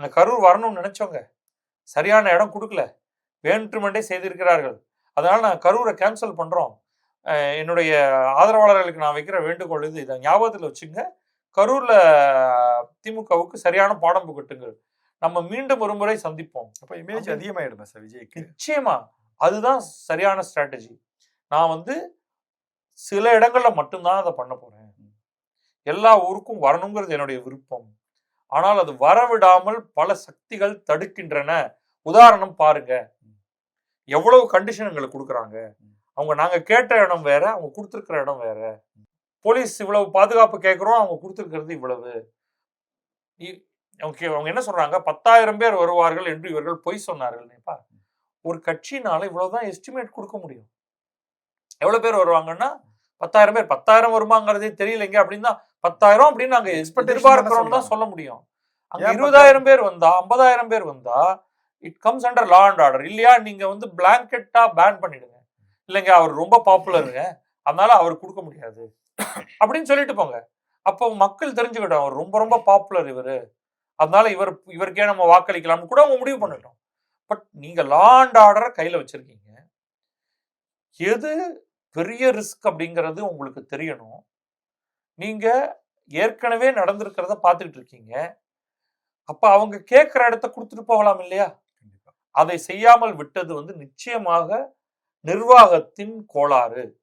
அந்த கரூர் வரணும்னு நினைச்சவங்க சரியான இடம் கொடுக்கல. வேண்டுமென்றே செய்திருக்கிறார்கள். அதனால நான் கரூரை கேன்சல் பண்றோம். அஹ் என்னுடைய ஆதரவாளர்களுக்கு நான் வைக்கிற வேண்டுகோள் இது. இதை ஞாபகத்தில் வச்சுங்க கரூர்ல திமுகவுக்கு சரியான பாடம் புகட்டுங்கள். நம்ம மீண்டும் ஒரு முறை சந்திப்போம். அப்ப இமேஜ் அதிகமாயிடுமா சார் விஜய்க்கு? நிச்சயமா. அதுதான் சரியான ஸ்ட்ராட்டஜி நான் வந்து சில இடங்கள்ல மட்டும்தான் அதை பண்ண போறேன். எல்லா ஊருக்கும் வரணுங்கிறது என்னுடைய விருப்பம். ஆனால் அது வரவிடாமல் பல சக்திகள் தடுக்கின்றன. உதாரணம் பாருங்க. எவ்வளவு கண்டிஷன் எங்களுக்கு கொடுக்குறாங்க. அவங்க நாங்க கேட்ட இடம் வேற அவங்க கொடுத்துருக்கிற இடம் வேற. போலீஸ் இவ்வளவு பாதுகாப்பு கேட்குறோம் அவங்க கொடுத்துருக்கிறது இவ்வளவு. இ- அவங்க அவங்க என்ன சொல்றாங்க? பத்தாயிரம் பேர் வருவார்கள் என்று இவர்கள் பொய் சொன்னார்கள். ஒரு கட்சினால இவ்வளவுதான் எஸ்டிமேட் கொடுக்க முடியும். எவ்வளவு பேர் வருவாங்கன்னா பத்தாயிரம் பேர் பத்தாயிரம் வருமாங்கிறதே தெரியலைங்க. அப்படின்னா பத்தாயிரம் அப்படின்னு நாங்க Expectation எதிர்பார்க்கிறோம்னு தானே சொல்ல முடியும். அங்க இருபதாயிரம் பேர் வந்தா ஐம்பதாயிரம் பேர் வந்தா it comes under law and order இல்லையா? நீங்க வந்து பிளாங்கெட்டா பேன் பண்ணிடுங்க. இல்லைங்க அவர் ரொம்ப பாப்புலருங்க அதனால அவர் கொடுக்க முடியாது. அப்படின்னு சொல்லிட்டு போங்க. அப்போ மக்கள் தெரிஞ்சுக்கிட்டோம் அவர் ரொம்ப ரொம்ப பாப்புலர் இவரு. அதனால இவர் இவருக்கே நம்ம வாக்களிக்கலாம்னு கூட அவங்க முடிவு பண்ணட்டும். பட் நீங்க லா அண்ட் ஆர்டரை கையில வச்சிருக்கீங்க. எது பெரிய ரிஸ்க் அப்படிங்கிறது உங்களுக்கு தெரியணும். நீங்க ஏற்கனவே நடந்திருக்கிறத பார்த்துட்டு இருக்கீங்க. அப்ப அவங்க கேட்கிற இடத்த கொடுத்துட்டு போகலாம் இல்லையா? அதை செய்யாமல் விட்டது வந்து நிச்சயமாக நிர்வாகத்தின் கோளாறு.